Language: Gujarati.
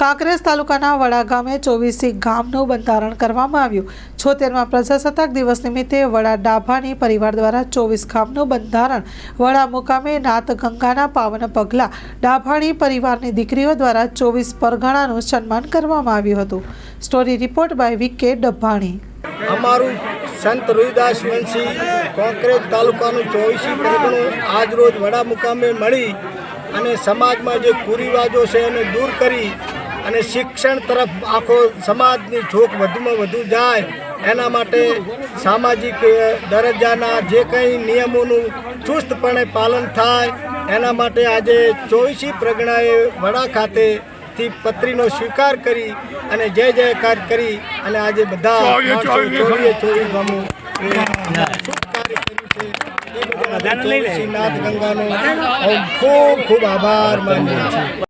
કાંકરેજ તાલુકાના વડા ગામે ચોવીસી ગામનું બંધારણ કરવામાં આવ્યું. છોતેરમાં પ્રજાસત્તાક દિવસ નિમિત્તે વડા ડાભાની પરિવાર દ્વારા ચોવીસ ગામનું બંધારણ. વડા મુકામે નાત ગંગાના પાવન પગલા. ડાભાણી પરિવારની દીકરીઓ દ્વારા ચોવીસ પરગણાનું સન્માન કરવામાં આવ્યું હતું. સ્ટોરી રિપોર્ટ બાય વી કે ડભાણી અમારું સંત રોહિદાસ વંશી કોંકરેજ તાલુકાનું ચોવીસી પરગણું આજરોજ વડા મુકામે મળી અને સમાજમાં જે કુરિવાજો છે એને દૂર કરી અને શિક્ષણ તરફ આખો સમાજની ઝોક વધુમાં વધુ જાય એના માટે સામાજિક દરજ્જાના જે કંઈ નિયમોનું ચુસ્તપણે પાલન થાય એના માટે આજે ચોવીસી પ્રગણાએ વડા ખાતેથી પત્રીનો સ્વીકાર કરી અને જય જયકાર કરી અને આજે બધા ચોવીએ ચોવીસ ગામો નાથ ગંગાનો હું ખૂબ ખૂબ આભાર માનીએ છીએ.